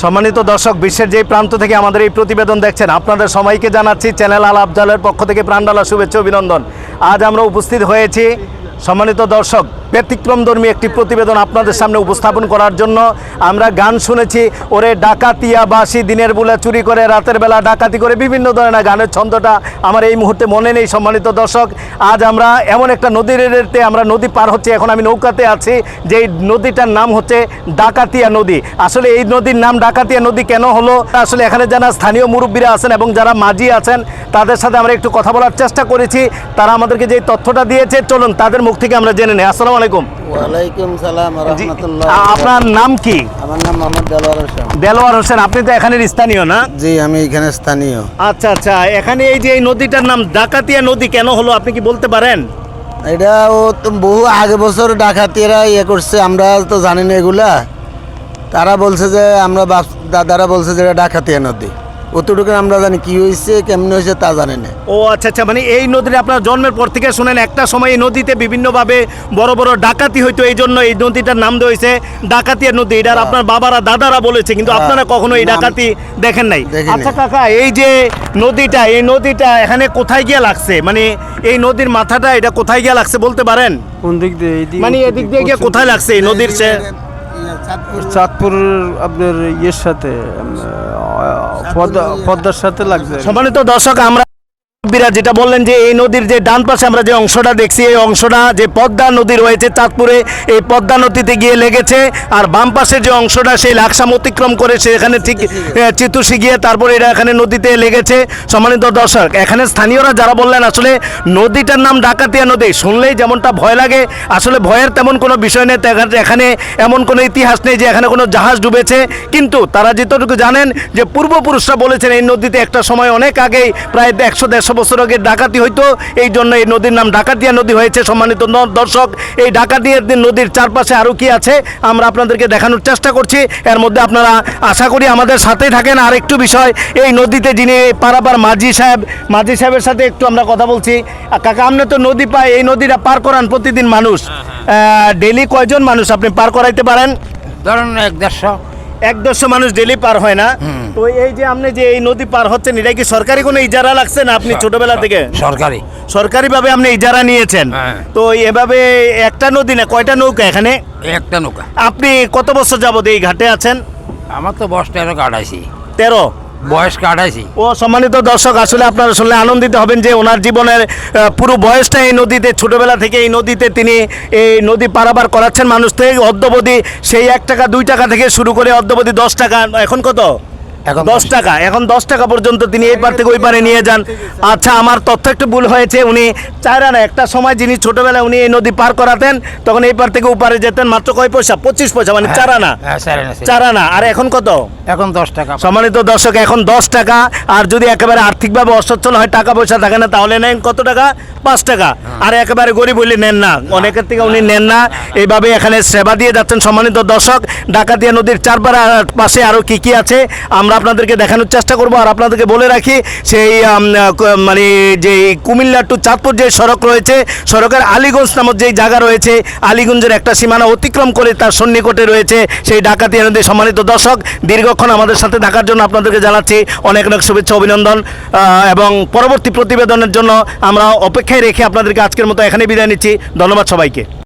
সম্মানিত দর্শক, বিশ্বের যে প্রান্ত থেকে আমাদের এই প্রতিবেদন দেখছেন, আপনাদের সবাইকে জানাচ্ছি চ্যানেল আল আফজালের পক্ষ থেকে প্রাণডালা শুভেচ্ছা অভিনন্দন। আজ আমরা উপস্থিত হয়েছি সম্মানিত দর্শক ব্যতিক্রমধর্মী একটি প্রতিবেদন আপনাদের সামনে উপস্থাপন করার জন্য। আমরা গান শুনেছি, ওরে ডাকাতিয়া বাসি দিনের বেলা চুরি করে, রাতের বেলা ডাকাতি করে, বিভিন্ন ধরনের গানের ছন্দটা আমার এই মুহূর্তে মনে নেই সম্মানিত দর্শক। আজ আমরা এমন একটা নদীর তে আমরা নদী পার হচ্ছে, এখন আমি নৌকাতে আছি যে নদীটার নাম হচ্ছে ডাকাতিয়া নদী। আসলে এই নদীর নাম ডাকাতিয়া নদী কেন হলো? আসলে এখানে যারা স্থানীয় মুরব্বীরা আছেন এবং যারা মাঝি আছেন, তাদের সাথে আমরা একটু কথা বলার চেষ্টা করেছি। তারা আমাদেরকে যে তথ্যটা দিয়েছে, চলুন তাদের মুখ থেকে আমরা জেনে নিই। আসসালামু আলাইকুম। ওয়ালাইকুম সালাম আপনার নাম কি? আমার নাম মোহাম্মদ দেলোয়ার হোসেন। দেলোয়ার হোসেন আপনি তো এখানের স্থানীয় না? জি আমি এখানে স্থানীয়। আচ্ছা আচ্ছা এখানে এই যে এই নদীটার নাম ডাকাতিয়া নদী কেন হলো আপনি কি বলতে পারেন? এটা ও তো বহু আগে বছর ডাকাতিরা ইয়ে করছে আমরা তো জানি না এগুলা। তারা বলছে যে আমরা দাদারা বলছে যে এটা ডাকাতিয়া নদী। অতটুকু আমরা জানি কি হয়েছে কেমনে হয়েছে তা জানি না। ও আচ্ছা আচ্ছা মানে এই নদীর আপনার জন্মের পর থেকে শুনেন একটা সময় এই নদীতে বিভিন্নভাবে বড় বড় ডাকাতি হইতো এই জন্য এই নদীটার নাম দেওয়া হয়েছে ডাকাতিয়া নদী। এটার আপনার বাবারা দাদারা বলেছে কিন্তু হ্যাঁ। আপনারা কখনো এই ডাকাতি দেখেন নাই। আচ্ছা কাকা এই যে নদীটা এই নদীটা এখানে কোথায় গিয়ে লাগছে? মানে এই নদীর মাথাটা এটা কোথায় গিয়ে লাগছে বলতে পারেন? কোন দিক দিয়ে? মানে এদিক দিয়ে গিয়ে কোথায় লাগছে এই নদীর সে চাঁদপুর আপনার ইয়ের সাথে পদ্মা পদ্মার সাথে লাগবে। সম্মানিত দর্শক আমরা মুরব্বীরা যেটা বললেন যে এই নদীর যে ডান পাশে আমরা যে অংশটা দেখছি, এই অংশটা যে পদ্মা নদী রয়েছে চাঁদপুরে, এই পদ্মা নদীতে গিয়ে লেগেছে। আর বাম পাশের যে অংশটা, সেই লাকসাম অতিক্রম করে সেখানে ঠিক চিতুষি গিয়ে তারপরে এটা এখানে নদীতে লেগেছে। সম্মানিত দর্শক, এখানে স্থানীয়রা যারা বললেন, আসলে নদীটার নাম ডাকাতিয়া নদী, শুনলেই যেমনটা ভয় লাগে, আসলে ভয়ের তেমন কোনো বিষয় নেই। এখানে এমন কোনো ইতিহাস নেই যে এখানে কোনো জাহাজ ডুবেছে। কিন্তু তারা যেতটুকু জানেন যে পূর্বপুরুষরা বলেছেন, এই নদীতে একটা সময় অনেক আগেই, প্রায় একশো দেড়শো বছর আগে ডাকাতি হইতো এই জন্য এই নদীর নাম ডাকাতিয়া নদী হয়েছে সম্মানিত দর্শক। এই ডাকাতিয়া নদীর চারপাশে আরও কি আছে আমরা আপনাদেরকে দেখানোর চেষ্টা করছি। এর মধ্যে আপনারা আশা করি আমাদের সাথেই থাকেন। আর একটু বিষয় এই নদীতে যিনি পারাপার মাঝি সাহেব মাঝি সাহেবের সাথে একটু আমরা কথা বলছি। কাকা আপনি তো নদী পায় এই নদীটা পার করান প্রতিদিন মানুষ। ডেলি কয়জন মানুষ আপনি পার করাইতে পারেন? ধরেন এক দেড়শো। এক দেড়শো মানুষ ডেলি পার হয় না। তো এই যে আপনি যে এই নদী পার হচ্ছেন এটা কি সরকারি কোনো ইজারা লাগছে না আপনি ছোটবেলা থেকে? সরকারি। সরকারিভাবে আপনি ইজারা নিয়েছেন। হ্যাঁ। তো এভাবে একটা নদী না কয়টা নৌকা এখানে? একটা নৌকা। আপনি কত বছর যাবত এই ঘাটে আছেন? আমার তো বয়স তেরো কাটাইছি। তেরো? বয়স কাটাইছি। ও সম্মানিত দর্শক আসলে আপনারা শুনলে আনন্দিত হবেন যে ওনার জীবনের পুরো বয়সটা এই নদীতে ছোটবেলা থেকে এই নদীতে তিনি এই নদী পারাবার করাচ্ছেন। মানুষ থেকে অদ্যবধি সেই এক টাকা দুই টাকা থেকে শুরু করে অদ্যবধি দশ টাকা এখন কত? এখন দশ টাকা। এখন দশ টাকা পর্যন্ত তিনি এই পার থেকে ওই পারে নিয়ে যান। আচ্ছা আমার তথ্য একটু ভুল হয়েছে। উনি চার আনা একটা সময় যিনি ছোটবেলায় উনি এই নদী পার করাতেন তখন এই পার থেকে ওপারে যেতেন মাত্র কয় পয়সা? পঁচিশ পয়সা মানে চার হ্যাঁ, চার আনা আর এখন কত? এখন দশ টাকা। সম্মানিত দর্শক এখন দশ টাকা। আর যদি একেবারে আর্থিকভাবে অসচ্ছল হয় টাকা পয়সা থাকে না তাহলে নেন কত টাকা? পাঁচ টাকা। আর একেবারে গরিব হইলে নেন না। অনেকের থেকে উনি নেন না। এইভাবে এখানে সেবা দিয়ে যাচ্ছেন সম্মানিত দর্শক। ডাকাতিয়া নদীর চারপাড়া পাশে আরও কি কি আছে? আমরা আপনাদেরকে দেখানোর চেষ্টা করব। আর আপনাদেরকে বলে রাখি, সেই মানে যে কুমিল্লা টু চাঁদপুর যে সড়ক রয়েছে, সড়কের আলিগঞ্জ নামক যেই জায়গা রয়েছে, আলিগঞ্জের একটা সীমানা অতিক্রম করে তার সন্নিকটে রয়েছে সেই ডাকাতি নদী সম্মানিত দর্শক। দীর্ঘক্ষণ আমাদের সাথে থাকার জন্য আপনাদেরকে জানাচ্ছি অনেক অনেক শুভেচ্ছা, অভিনন্দন এবং পরবর্তী প্রতিবেদনের জন্য আমরা অপেক্ষায় রেখে আপনাদেরকে আজকের মতো এখানে বিদায় নিচ্ছি। ধন্যবাদ সবাইকে।